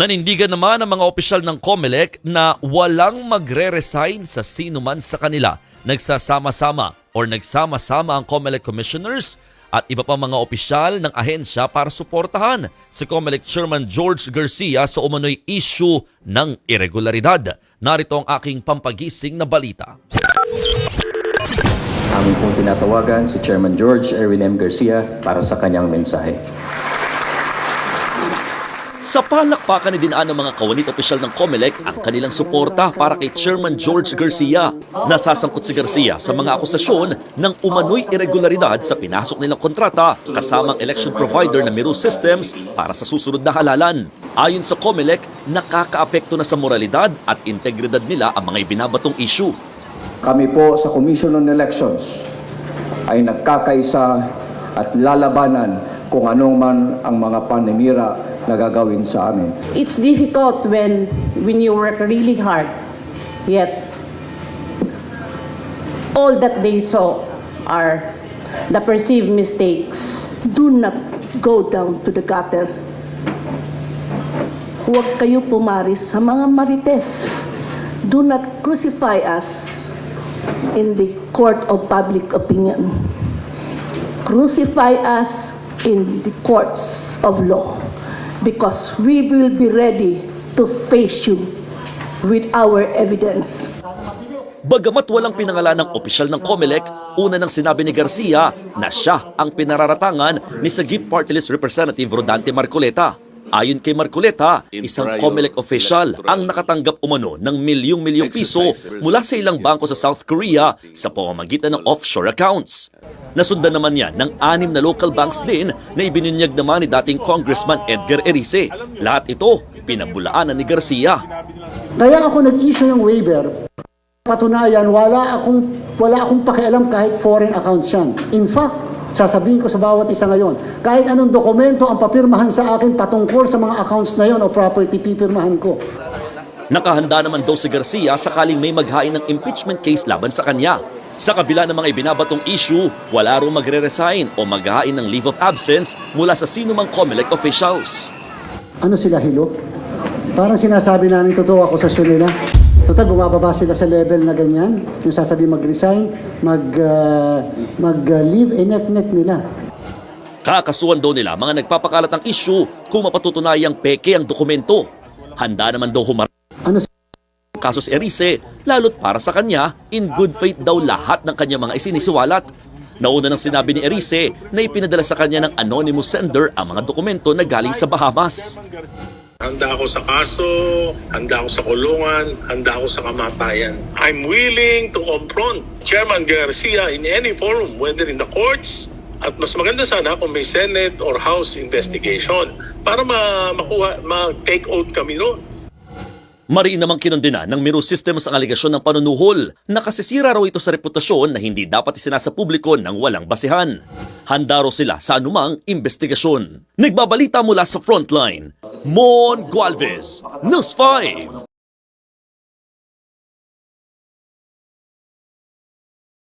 Nanindigan naman ang mga opisyal ng COMELEC na walang magre-resign sa sino man sa kanila. Nagsasama-sama or nagsama-sama ang COMELEC commissioners at iba pang mga opisyal ng ahensya para suportahan si COMELEC Chairman George Garcia sa umano'y issue ng irregularidad. Narito ang aking pampagising na balita. Amin pong tinatawagan si Chairman George Erwin M. Garcia para sa kanyang mensahe. Sa palakpakan ni dinaan ng mga kawanit opisyal ng COMELEC ang kanilang suporta para kay Chairman George Garcia. Nasasangkot si Garcia sa mga akusasyon ng umano'y irregularidad sa pinasok nilang kontrata kasamang election provider na Miru Systems para sa susunod na halalan. Ayon sa COMELEC, nakakaapekto na sa moralidad at integridad nila ang mga ibinabatong issue. Kami po sa Commission on Elections ay nagkakaisa at lalabanan kung anong man ang mga paninira na gagawin sa amin. It's difficult when when you work really hard, yet all that they saw are the perceived mistakes. do not go down to the gutter. Huwag kayo pumaris sa mga marites. Do not crucify us in the court of public opinion. Crucify us in the courts of law because we will be ready to face you with our evidence. Bagamat walang pinangalan ng opisyal ng COMELEC, una nang sinabi ni Garcia na siya ang pinararatangan ni Sagip Party List Representative Rodante Marcoleta. Ayon kay Marcoleta, isang COMELEC official ang nakatanggap umano ng milyong-milyong piso mula sa ilang bangko sa South Korea sa pamamagitan ng offshore accounts. Nasundan naman yan ng anim na local banks din na ibinunyag naman ni dating Congressman Edgar Erice. Lahat ito, pinabulaanan ni Garcia. Kaya ako nag-issue ng waiver. Patunayan, wala akong, wala akong pakialam kahit foreign accounts yan. In fact, sasabihin ko sa bawat isa ngayon, kahit anong dokumento ang papirmahan sa akin patungkol sa mga accounts na yon o property, pipirmahan ko. Nakahanda naman daw si Garcia sakaling may maghain ng impeachment case laban sa kanya. Sa kabila ng mga ibinabatong issue, wala raw magre-resign o maghain ng leave of absence mula sa sinumang COMELEC officials. Ano sila, hilo? Parang sinasabi namin totoo ako sa nila. Total, bumababa sila sa level na ganyan. Yung sasabi mag-resign, mag, uh, mag-leave, eh, nek-nek nila. Kakasuhan daw nila mga nagpapakalat ng issue kung mapatutunayang peke ang dokumento. Handa naman daw humarap Ano kaso si Erice, lalo't para sa kanya, in good faith daw lahat ng kanya mga isinisiwalat. Nauna nang sinabi ni Erice na ipinadala sa kanya ng anonymous sender ang mga dokumento na galing sa Bahamas. Handa ako sa kaso, handa ako sa kulungan, handa ako sa kamatayan. I'm willing to confront Chairman Garcia in any forum, whether in the courts, at mas maganda sana kung may Senate or House investigation para ma makuha, ma-take out kami noon. Mariin namang kinundina ng Miro Systems ang aligasyon ng panunuhol. Nakasisira raw ito sa reputasyon na hindi dapat isinasa publiko ng walang basihan. Handa raw sila sa anumang investigasyon. Nagbabalita mula sa frontline, Mon Gualvez, News 5.